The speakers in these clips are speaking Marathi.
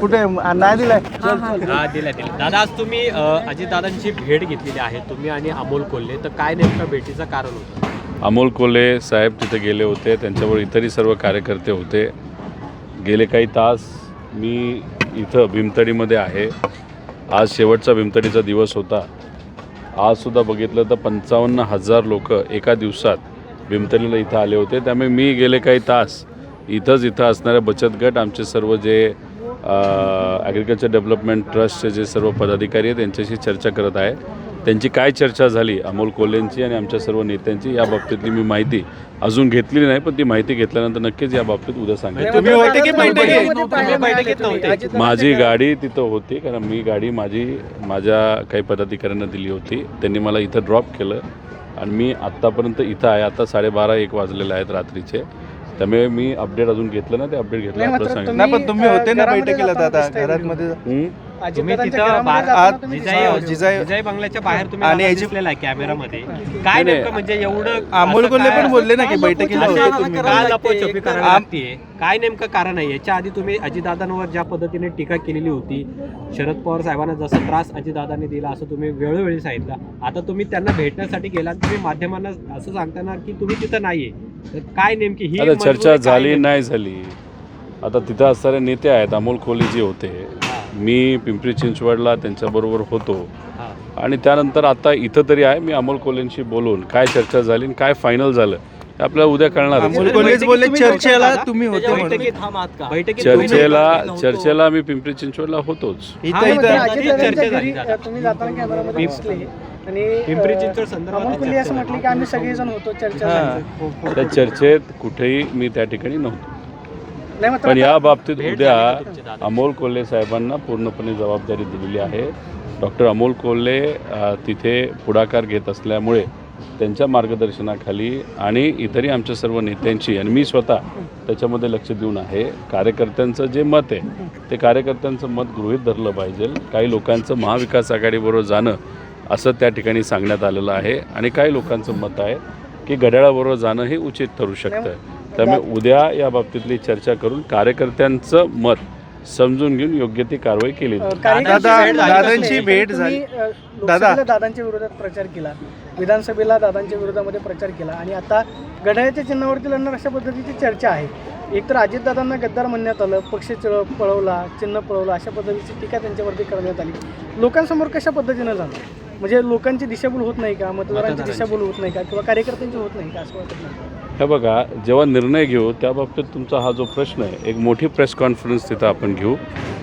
कुठे? नाही दिलाय? हा दिल्या दिल्या. दादा आज तुम्ही अजितदादांची भेट घेतलेली आहे. तुम्ही आणि अमोल कोल्हे. तर काय नेमकं भेटीचं कारण होतं? अमोल कोल्हे साहेब तिथे गेले होते. त्यांच्यावर इतरही सर्व कार्यकर्ते होते. गेले काही तास. मी इथं भीमतडीमध्ये आहे. आज शेवटचा भीमतडीचा दिवस होता. आजसुद्धा बघितलं तर पंचावन्न हजार लोक एका दिवसात भीमतडीला इथं आले होते. त्यामुळे मी गेले काही तास इथंच इथं असणारे बचत गट आमचे सर्व जे ॲग्रिकल्चर डेव्हलपमेंट ट्रस्टचे जे सर्व पदाधिकारी आहेत त्यांच्याशी चर्चा करत आहे त्यांची काय चर्चा झाली अमोल कोल्हेंची आणि आमच्या सर्व नेत्यांची या बाबतीतली मी माहिती अजून घेतलेली नाही पण ती माहिती घेतल्यानंतर नक्कीच या बाबतीत उद्या नव्हते. माझी गाडी तिथं होती कारण मी गाडी माझी माझ्या काही पदाधिकाऱ्यांना दिली होती. त्यांनी मला इथं ड्रॉप केलं. आणि मी आत्तापर्यंत इथं आहे. आता साडेबारा एक वाजलेले आहेत रात्रीचे. त्यामुळे मी अपडेट अजून घेतलं ना ते अपडेट घेतलं नाही, आपलं मात्र सांगितलं नाही पण तुम्ही होते ना घरामध्ये बैठकीला जाताना दादा दिसताय घरात. मध्ये? तुम्ही तिथं बार- जाताना आत तुम्ही जिजाई जिजाई- जिजाई बंगल्याच्या बाहेर तुम्ही आणि दादा याची- दिसलेला आहे कॅमेरामध्ये काय नेमकं म्हणजे एवढं अमोल कोल्हे पण बोलले ना की काय बैठकीला होते काय लागते, नेमकं कारण आहे? याच्या आधी तुम्ही अजितदादांवर ज्या पद्धतीने टीका केलेली होती शरद पवार साहेबांना जसा त्रास अजितदादांनी दिला असं तुम्ही वेळोवेळी सांगितलं. आता तुम्ही त्यांना भेटण्यासाठी गेला आणि तुम्ही माध्यमांना असं सांगताना की तुम्ही तिथं नाहीये. तर काय नेमकी ही आता मजबुरी चर्चा काय झाली नेमकी? नाही झाली. आता तिथं असणारे नेते आहेत अमोल कोहली जे होते हा, मी पिंपरी चिंचवडला त्यांच्याबरोबर होतो. आणि त्यानंतर आता इथं तरी आहे. मी अमोल कोल्हेंशी बोलून काय चर्चा झाली आणि काय फायनल झालं हे आपल्याला उद्या कळणार अमोल कोल्हेच बोलले चर्चेला का? तुम्ही होते म्हणून. बैठकीत बैठकीत तुम्ही चर्चेला मी पिंपरी चिंचवडला होतोच. इथं मग इथं ते- अजितदादांच्या चर्चा झाली घरी, दादा. तुम्ही जाताना कॅमेरामध्ये दिसले आणि पिंपरी अं, चिंचवड संदर्भात अमोल कोल्हे असं चर्चा म्हटले की आम्ही सगळेजण होतो चर्चा. झाली. त्या चर्चेत कुठेही मी त्या ठिकाणी नव्हतो. पण या बाबतीत उद्या? अमोल कोल्हे साहेबांना पूर्णपणे जबाबदारी दिलेली आहे. डॉक्टर अमोल कोल्हे तिथे पुढाकार घेत असल्यामुळे त्यांच्या मार्गदर्शनाखाली आणि इतरही आमच्या सर्व नेत्यांची आणि मी स्वतः त्याच्यामध्ये लक्ष देऊन आहे. कार्यकर्त्यांचं जे मत आहे ते कार्यकर्त्यांचं मत गृहीत धरलं पाहिजे. काही लोकांचं महाविकास आघाडीबरोबर जाणं असं त्या ठिकाणी सांगण्यात आलेलं आहे. आणि काही लोकांचं मत आहे की घड्याळाबरोबर जाणं हे उचित ठरू शकतं त्यामुळे उद्या या बाबतीतली चर्चा करून कार्यकर्त्यांचं मत समजून घेऊन योग्य ती कारवाई केली दादा- दादांची भेट झाली. लोकसभेला दादांच्या विरोधात प्रचार केला. विधानसभेला दादांच्या विरोधामध्ये प्रचार केला. आणि आता घड्याळ्याच्या चिन्हावरती लढणार अशा पद्धतीची चर्चा आहे. एकतर अजितदादांना गद्दार म्हणण्यात आलं पक्ष पळवला चिन्ह पळवला अशा पद्धतीची टीका त्यांच्यावरती करण्यात आली. लोकांसमोर कशा पद्धतीनं जाणार? म्हणजे लोकांची दिशाभूल होत नाही का? मतदारांची मतदारांची. दिशाभूल होत नाही का? किंवा कार्यकर्त्यांची होत नाही का? असं वाटत नाही. हे बघा जेव्हा निर्णय घेऊ त्या बाबतीत तुमचा हा जो प्रश्न आहे एक मोठी प्रेस कॉन्फरन्स तिथं आपण घेऊ.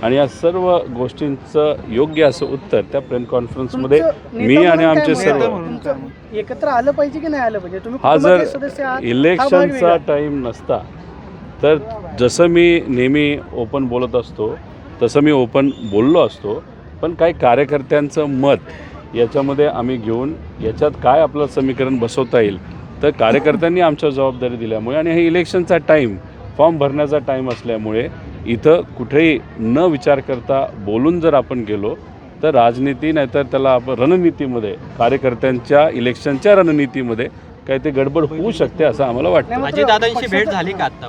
आणि या सर्व गोष्टींचं योग्य असं उत्तर त्या प्रेस कॉन्फरन्समध्ये मी आणि आमचे सर्व. एकत्र आलं पाहिजे की नाही आलं पाहिजे? तुम्ही हा जर इलेक्शनचा. टाईम नसता तर जसं मी नेहमी ओपन बोलत असतो तसं मी ओपन बोललो असतो पण काही कार्यकर्त्यांचं मत याच्यामध्ये आम्ही घेऊन याच्यात काय आपलं समीकरण बसवता येईल तर कार्यकर्त्यांनी आमच्या जबाबदारी दिल्यामुळे आणि हे इलेक्शनचा टाईम फॉर्म भरण्याचा टाईम असल्यामुळे इथं कुठेही न विचार करता बोलून जर आपण गेलो तर राजनीती नाहीतर त्याला आपण रणनीतीमध्ये कार्यकर्त्यांच्या इलेक्शनच्या रणनीतीमध्ये काही ते गडबड होऊ शकते असं आम्हाला वाटतं. अजितदादांची भेट झाली का आता?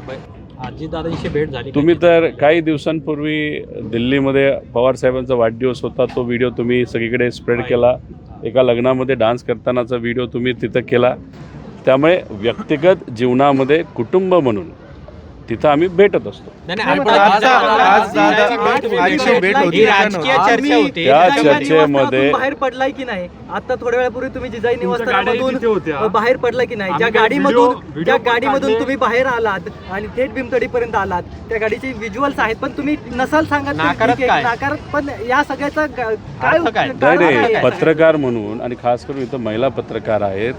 अजितदादांची भेट झाली? तुम्ही तर काही दिवसांपूर्वी दिल्लीमध्ये पवार साहेबांचा वाढदिवस होता तो व्हिडिओ तुम्ही सगळीकडे स्प्रेड केला. एका लग्नामध्ये डान्स करतानाचा व्हिडिओ तुम्ही तिथं केला. त्यामुळे व्यक्तिगत जीवनामध्ये कुटुंब म्हणून तिथं आम्ही भेटत असतो. नाही, नाही, नाही, पण आज- आज- आज- आज दादा- आज- आज- आजची भेट होती. ही का राजकीय नव्हती? चर्चा होती. त्या चर्चेमध्ये बाहेर पडलाय की नाही? आता थोड्या वेळापूर्वी तुम्ही जिजाई निवासस्थानामधून. बाहेर पडला की नाही? ज्या गाडीमधून ज्या गाडीमधून. तुम्ही बाहेर आलात आणि थेट भीमतडीपर्यंत आलात त्या गाडीचे विज्युअल्स आहेत पण तुम्ही नसाल सांगत तर नाकारत पण या सगळ्याचा काय नाही? पत्रकार म्हणून आणि खास करून इथं महिला पत्रकार आहेत.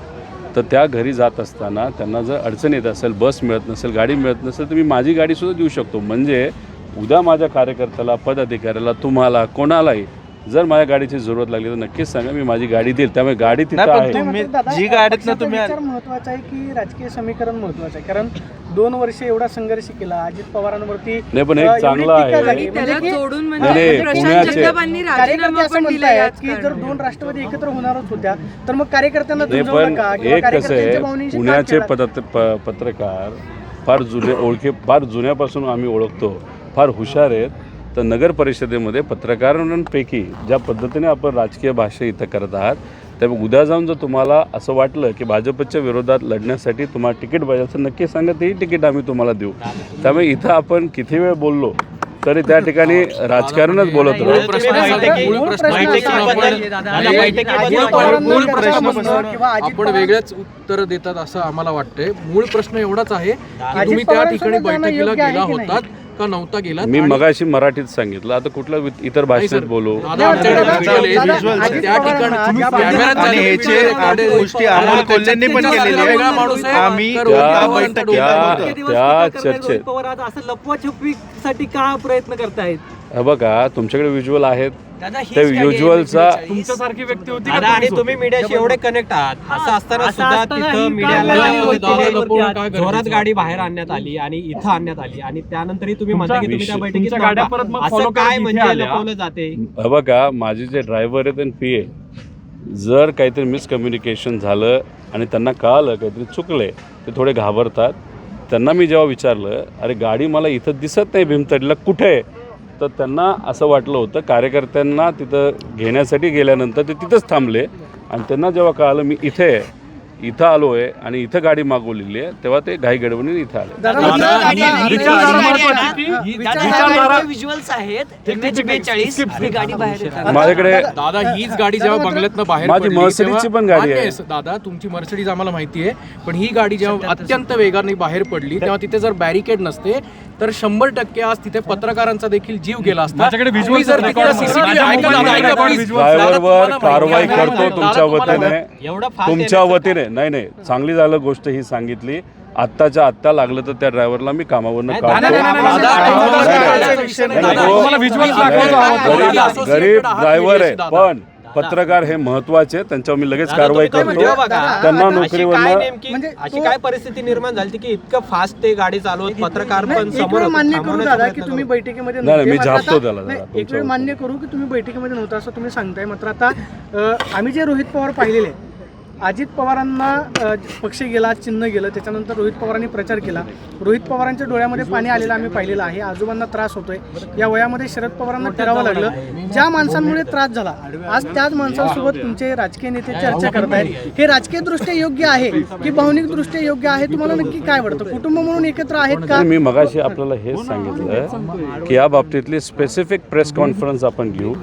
तर त्या घरी जात असताना त्यांना जर अडचण येत असेल बस मिळत नसेल गाडी मिळत नसेल तर मी माझी गाडीसुद्धा देऊ शकतो. म्हणजे उद्या माझ्या कार्यकर्त्याला पदाधिकाऱ्याला तुम्हाला कोणालाही जर माझ्या गाडीची जरूरत लागली तर नक्कीच सांगा मी माझी गाडी देईल. त्यामुळे गाडी तिथं नाही, पण आहे. तुम्ही- मात्र दादा, जी गाडीतनं पक्षाचा तुम्ही- विचार महत्त्वाचा आहे की राजकीय समीकरण महत्वाचं आहे? कारण दोन वर्ष एवढा संघर्ष केला अजित पवारांवरती नाही पण अ, एक एवढी चांगलं टीका आहे. झाली. म्हणजे की जोडून नाही, म्हणजे नाही, प्रशांत पुण्याचे- जगतापांनी कार्यकर्ते राजीनामा असं पण दिला म्हणतायत याच की जर. दोन राष्ट्रवादी एकत्र होणारच होत्या तर मग कार्यकर्त्यांना नाही दुजवू पण नका किंवा एक कसं कार्यकर्त्यांच्या आहे भावनेशी का पुण्याचे प- पत्रकार फार जुने ओळखे फार जुन्यापासून आम्ही ओळखतो फार हुशार आहेत. तर नगर परिषदेमध्ये पत्रकारांपैकी ज्या पद्धतीने आपण राजकीय भाषा इथं करत आहात त्यामुळे उद्या जाऊन जर तुम्हाला असं वाटलं की भाजपच्या विरोधात लढण्यासाठी तुम्हाला तिकीट पाहिजे असं नक्की सांगा तेही तिकीट आम्ही तुम्हाला देऊ. त्यामुळे इथं आपण किती वेळ बोललो तरी त्या ठिकाणी राजकारणच बोलत आपण- वेगळेच उत्तर देतात असं आम्हाला वाटतंय. मूळ प्रश्न एवढाच आहे की तुम्ही त्या ठिकाणी बैठकीला गेला? होतात. का नव्हता गेला. मी मगाशी मराठीत सांगितलं. आता कुठल्या वि- इतर भाषेत बोलू. आम्ही त्या- त्या- चर्चेत- पवार आज असं लपवाछपवीसाठी का प्रयत्न करतायत? हे बघा तुमच्याकडे व्हिज्युअल आहेत. त्या आहे 42. तुमच्यासारखी व्यक्ती होती दादा आणि तुम्ही मीडियाशी एवढे कनेक्ट आहात असं असताना असं सुद्धा ही तिथं मीडियाला जोरात? गाडी बाहेर आणण्यात आली आणि इथं आणण्यात आली आणि त्यानंतरही तुम्ही म्हणता की तुम्ही त्या विषय- बैठकीत तुमच्या गाड्या. परत मग असं काय म्हणजे. लपवलं जाते हे बघा माझे जे ड्रायव्हर आहेत आणि पी ए जर काहीतरी मिसकम्युनिकेशन झालं आणि त्यांना कळालं काहीतरी चुकले ते थोडे घाबरतात त्यांना मी जेव्हा विचारलं अरे गाडी मला इथं दिसत नाही भीमतडीला कुठे आहे तर त्यांना असं वाटलं होतं कार्यकर्त्यांना तिथं घेण्यासाठी गेल्यानंतर ते तिथंच थांबले. आणि त्यांना जेव्हा कळालं मी इथे आहे इथं आलो आहे आणि इथं गाडी मागवलेली आहे तेव्हा ते घाई गडबडीने इथं आले. माझ्याकडे दादा हीच गाडी जेव्हा बंगल्यातनं बाहेर माझी पडली, Mercedes ची तेव्हा- पण गाडी आहे. दादा तुमची मर्सिडीज आम्हाला माहिती आहे पण ही गाडी जेव्हा अत्यंत वेगाने बाहेर पडली तेव्हा तिथे जर बॅरिकेड नसते तर शंभर टक्के आज तिथे पत्रकारांचा देखील जीव गेला असता. कारवाई. करतो तुमच्या वतीने. एवढं फास्ट तुमच्या वतीने. नाही नाही चांगली झालं गोष्ट ही सांगितली आत्ताच्या आत्ता लागलं तर त्या ड्रायव्हरला मी कामावरनं काढतो गरीब ड्रायव्हर आहे. पण पत्रकार हे महत्त्वाचे त्यांच्यावर मी लगेच कारवाई करतो. त्यांना म्हणजे अशी काय परिस्थिती निर्माण झाली की इतकं फास्ट ते गाडी चालवत पत्रकार पण समोर मान्य करू दादा की तुम्ही. बैठकीमध्ये नाही, नाही, मी झापतो त्याला एक वेळ मान्य करू की तुम्ही बैठकीमध्ये नव्हता असं तुम्ही सांगताय मात्र आता आम्ही जे रोहित पवार पाहिलेले अजित पवारांना पक्ष गेला चिन्ह गेलं त्याच्यानंतर रोहित पवारांनी प्रचार केला. रोहित पवारांच्या डोळ्यामध्ये पाणी आलेलं आम्ही पाहिलेलं आहे. आजोबांना त्रास होतोय. या वयामध्ये शरद पवारांना फिरावं लागलं. ज्या माणसांमुळे त्रास झाला आज त्याच माणसांसोबत तुमचे राजकीय नेते चर्चा करतायत हे राजकीय दृष्ट्या योग्य आहे की भावनिक दृष्ट्या योग्य आहे? तुम्हाला नक्की काय वाटतं? कुटुंब म्हणून एकत्र आहेत का? मी मगाशी आपल्याला हेच सांगितलं की या बाबतीतली स्पेसिफिक प्रेस कॉन्फरन्स आपण घेऊ.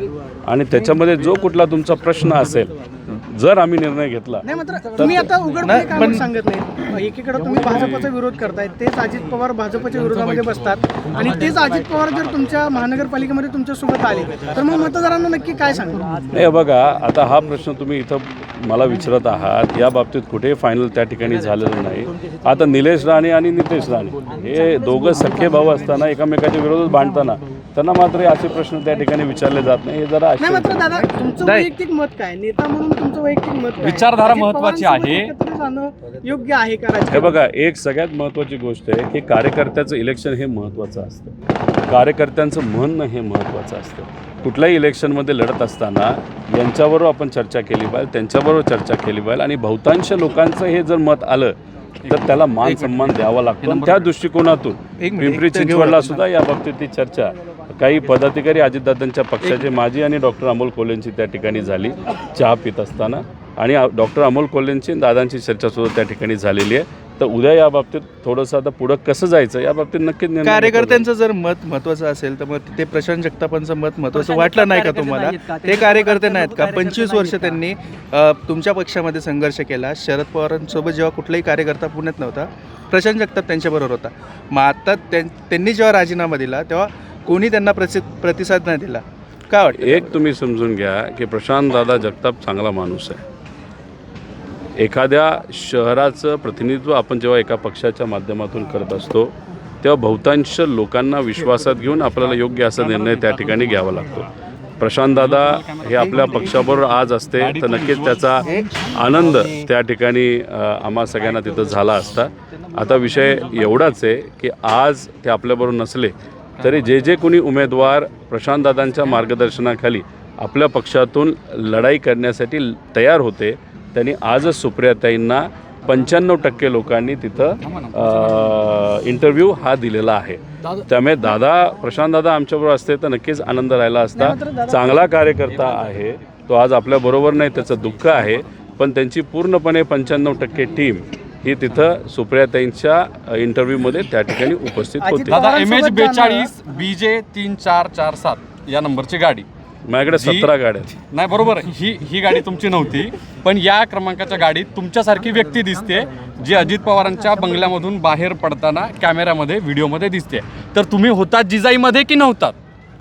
आणि त्याच्यामध्ये जो कुठला तुमचा प्रश्न असेल जर आम्ही निर्णय घेतला नाही मात्र तुम्ही आता उघडपणे काय म्हणून सांगत नाही. एकीकडे तुम्ही भाजपचा विरोध करताय तेच अजित पवार भाजपच्या विरोधामध्ये बसतात. आणि तेच अजित पवार जर तुमच्या महानगरपालिकेमध्ये तुमच्यासोबत आले तर मग मतदारांना नक्की काय सांगणार नाही बघा आता हा प्रश्न तुम्ही इथं मला विचारत आहात. या बाबतीत कुठेही फायनल त्या ठिकाणी झालेलं नाही. आता निलेश राणे आणि नितेश राणे हे दोघं सख्खे भाऊ असताना एकामेकाच्या विरोधात भांडताना त्यांना मात्र हे असे प्रश्न त्या ठिकाणी विचारले जात नाही. हे जरा नाही मात्र दादा तुमचं वैयक्तिक मत काय? नेता म्हणून तुमचं वैयक्तिक मत काय विचारधारा अजित महत्त्वाची पवारांसोबत आहे. एकत्र जाणं योग्य आहे का हे बघा एक सगळ्यात महत्त्वाची गोष्ट आहे की कार्यकर्त्याचं इलेक्शन हे महत्त्वाचं असतं. कार्यकर्त्यांचं म्हणणं हे महत्त्वाचं असतं. कुठल्याही इलेक्शनमध्ये लढत असताना यांच्याबरोबर आपण चर्चा केली पाहिजे त्यांच्याबरोबर चर्चा केली पाहिजे आणि बहुतांश लोकांचं हे जर मत आलं तर त्याला मान सन्मान द्यावा लागतो. आणि त्या दृष्टिकोनातून पिंपरी चिंचवडला सुद्धा या बाबतीत चर्चा काही पदाधिकारी अजितदादांच्या पक्षाचे माजी आणि डॉक्टर अमोल कोल्हेंची त्या ठिकाणी झाली चहा पित असताना. आणि डॉक्टर अमोल कोल्हेंची आणि दादांची चर्चासुद्धा त्या ठिकाणी झालेली आहे. तर उद्या या बाबतीत थोडंसं आता पुढं कसं जायचं या बाबतीत नक्कीच. कार्यकर्त्यांचं जर मत महत्वाचं असेल तर मग तिथे प्रशांत जगतापांचं मत महत्वाचं वाटलं नाही का तुम्हाला? ते कार्यकर्ते नाहीत का? पंचवीस वर्ष त्यांनी तुमच्या पक्षामध्ये संघर्ष केला. शरद पवारांसोबत जेव्हा कुठलाही कार्यकर्ता पुण्यात नव्हता प्रशांत जगताप त्यांच्याबरोबर होता. मग आता त्यां- त्यांनी जेव्हा राजीनामा दिला तेव्हा कोणी त्यांना प्रसि प्रतिसाद नाही दिला. काय वाटतं एक तुम्ही समजून घ्या की प्रशांत दादा जगताप चांगला माणूस आहे. एखाद्या शहराचं प्रतिनिधित्व आपण जेव्हा एका पक्षाच्या माध्यमातून करत असतो तेव्हा बहुतांश लोकांना विश्वासात घेऊन आपल्याला योग्य असा निर्णय त्या ठिकाणी घ्यावा लागतो. प्रशांत दादा हे आपल्या पक्षाबरोबर आज असते तर नक्कीच त्याचा आनंद त्या ठिकाणी आम्हा सगळ्यांना तिथं झाला असता. आता विषय एवढाच आहे की आज ते आपल्याबरोबर नसले तरी जे जे कोणी उमेदवार प्रशांतदादांच्या मार्गदर्शनाखाली आपल्या पक्षातून लढाई करण्यासाठी तयार होते त्यांनी आजच सुप्रियाताईंना पंच्याण्णव टक्के लोकांनी तिथं इंटरव्ह्यू हा दिलेला आहे. त्यामुळे दादा प्रशांत दादा आमच्याबरोबर असते तर नक्कीच आनंद राहिला असता. चांगला कार्यकर्ता आहे. तो आज आपल्या बरोबर नाही त्याचं दुःख आहे. पण त्यांची पूर्णपणे पंच्याण्णव टक्के टीम ही तिथं सुप्रियाताईंच्या इंटरव्ह्यूमध्ये त्या ठिकाणी उपस्थित होती. दादा एम एच बेचाळीस बी जे तीन चार चार सात या नंबरची गाडी. माझ्याकडे जी- सतरा गाड्या आहेत. नाही बरोबर ही ही गाडी तुमची नव्हती पण या क्रमांकाच्या गाडीत तुमच्यासारखी व्यक्ती दिसते जी अजित पवारांच्या बंगल्यामधून बाहेर पडताना कॅमेऱ्यामध्ये व्हिडिओमध्ये दिसते. तर तुम्ही होतात जिजाईमध्ये की नव्हतात?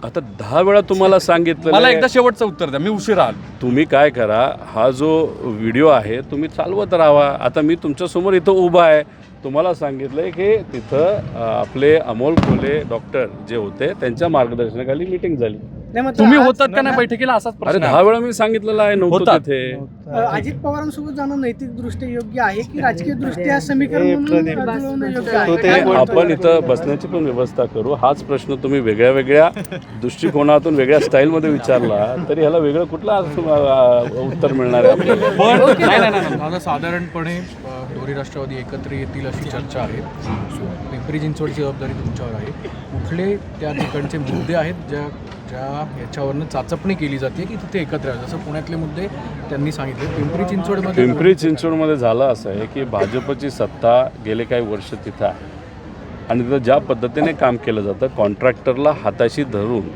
आता दहा वेळा तुम्हाला सांगितलं मला एकदा शेवटचं उत्तर द्या मी उशीर आलो. तुम्ही काय करा हा जो व्हिडिओ आहे तुम्ही चालवत राहा. आता मी तुमच्यासमोर इथं उभा आहे. तुम्हाला सांगितलंय की तिथं अं, आपले अमोल कोले डॉक्टर जे होते त्यांच्या मार्गदर्शनाखाली मीटिंग झाली. नाही, मग तुम्ही आज- होतात का नाही बैठकीला? असाच अरे प्रश्न दहा आहे. वेळा मी सांगितलेलं आहे नव्हतं होतात. तिथे. अ, अजित पवारांसोबत जाणं नैतिक दृष्ट्या योग्य आहे की राजकीय दृष्ट्या समीकरण म्हणून जुळवणं योग्य आहे? ते काय बोलतोय? आपण इथं बसण्याची पण व्यवस्था करू. हाच प्रश्न तुम्ही वेगळ्या वेगळ्या दृष्टिकोनातून वेगळ्या स्टाईलमध्ये विचारला तरी ह्याला वेगळं कुठलं अं, उत्तर मिळणार आहे आपल्याला? पण नाही नाही नाही दादा साधारणपणे अ, दोन्ही राष्ट्रवादी एकत्र येतील अशी चर्चा आहे. सो पिंपरी चिंचवडची जबाबदारी तुमच्यावर आहे. कुठले त्या ठिकाणचे मुद्दे आहेत ज्या ज्या ह्याच्यावरनं चाचपणी केली जाते की तिथे एकत्र जसं पुण्यातले मुद्दे त्यांनी सांगितले. पिंपरी चिंचवडमध्ये पिंपरी चिंचवडमध्ये झालं असं आहे की भाजपची सत्ता गेले काही वर्ष तिथं आहे. आणि तिथं ज्या पद्धतीने काम केलं जातं कॉन्ट्रॅक्टरला हाताशी धरून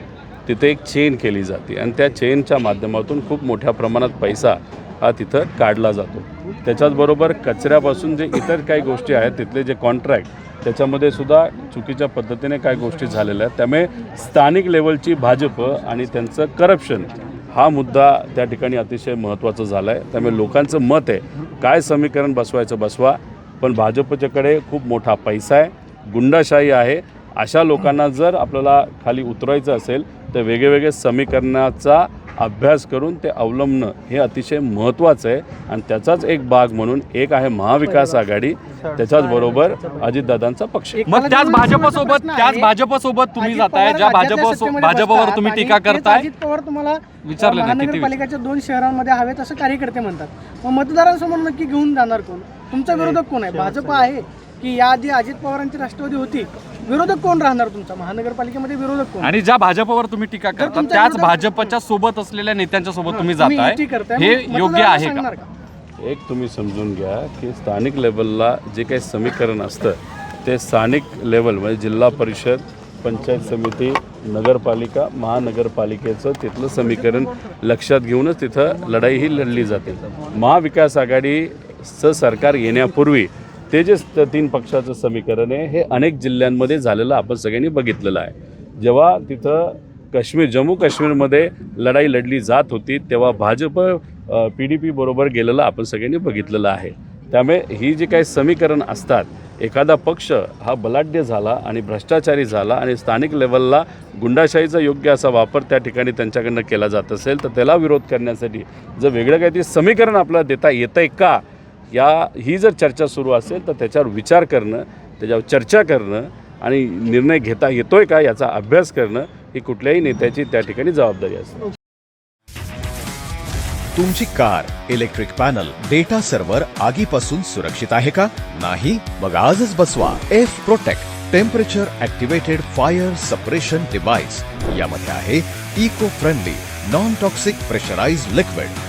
तिथे एक चेन केली जाते. आणि त्या चेनच्या माध्यमातून खूप मोठ्या प्रमाणात पैसा हा तिथं काढला जातो. त्याच्याचबरोबर कचऱ्यापासून जे इतर काही गोष्टी आहेत तिथले जे कॉन्ट्रॅक्ट त्याच्यामध्ये सुद्धा चुकीच्या पद्धतीने काय गोष्टी झालेल्या आहेत. त्यामुळे स्थानिक लेवलची भाजप आणि त्यांचं करप्शन हा मुद्दा त्या ठिकाणी अतिशय महत्त्वाचा झाला आहे त्यामुळे लोकांचं मत आहे काय समीकरण बसवायचं बसवा पण भाजपच्याकडे खूप मोठा पैसा आहे गुंडाशाही आहे. अशा लोकांना जर आपल्याला खाली उतरवायचं असेल तर वेगवेगळे समीकरणाचा अभ्यास करून ते अवलंबणं हे अतिशय महत्त्वाचं आहे. आणि त्याचाच एक भाग म्हणून एक आहे महाविकास आघाडी. त्याच्याच बरोबर अजितदादांचा पक्ष. मग त्याच भाजपसोबत त्याच. भाजपसोबत तुम्ही जाताय ज्या भाजप भाजपवर तुम्ही टीका करताय? अजित पवार तुम्हाला विचारलं किती- महानगरपालिकेच्या दोन शहरांमध्ये हवेत असं कार्यकर्ते म्हणतात. मग मतदारांसमोर नक्की घेऊन जाणार कोण? तुमचा विरोधक कोण आहे? भाजप आहे. की याआधी अजित पवारांची राष्ट्रवादी होती. विरोधक कोण राहणार तुमचा? महानगरपालिकेमध्ये विरोधक कोण? आणि ज्या भाजपवर तुम्ही टीका करता तुमच्या त्याच विरोधात- भाजपच्या सोबत असलेल्या नेत्यांच्या सोबत तुम्ही तुम्ही जाताय. युती करताय, हे मग योग्य मतदारांना आहे का? सांगणार एक तुम्ही समजून घ्या की स्थानिक लेवलला जे काही समीकरण असतं ते स्थानिक लेवल म्हणजे जिल्हा परिषद पंचायत समिती नगरपालिका महानगरपालिकेचं तिथलं समीकरण लक्षात घेऊनच तिथं लढाई ही लढली जाते. महाविकास आघाडीचं सरकार येण्यापूर्वी ते जे तीन पक्षाचं समीकरण आहे. हे अनेक जिल्ह्यांमध्ये झालेलं आपण सगळ्यांनी बघितलेलं आहे. जेव्हा तिथं काश्मीर जम्मू काश्मीरमध्ये लढाई लढली जात होती तेव्हा भाजप पी डी पी बरोबर गेलेलं आपण सगळ्यांनी बघितलेलं आहे. त्यामुळे ही जी काही समीकरण असतात एखादा पक्ष हा बलाढ्य झाला आणि भ्रष्टाचारी झाला आणि स्थानिक लेवलला गुंडाशाहीचा योग्य असा वापर त्या ठिकाणी त्यांच्याकडनं केला जात असेल तर त्याला विरोध करण्यासाठी जर वेगळं काहीतरी समीकरण आपल्याला देता येतं आहे का या ही जर चर्चा सुरू असेल तर त्याच्यावर विचार करणं त्याच्यावर चर्चा करणं आणि निर्णय घेता येतो आहे का याचा अभ्यास करणं ही कुठल्याही नेत्याची त्या ठिकाणी जबाबदारी असते. तुमची car electric panel data server आगीपासून सुरक्षित आहे का? नाही? मग आजच बसवा. F protect temperature activated fire suppression device यामध्ये आहे eco friendly non toxic pressurise liquid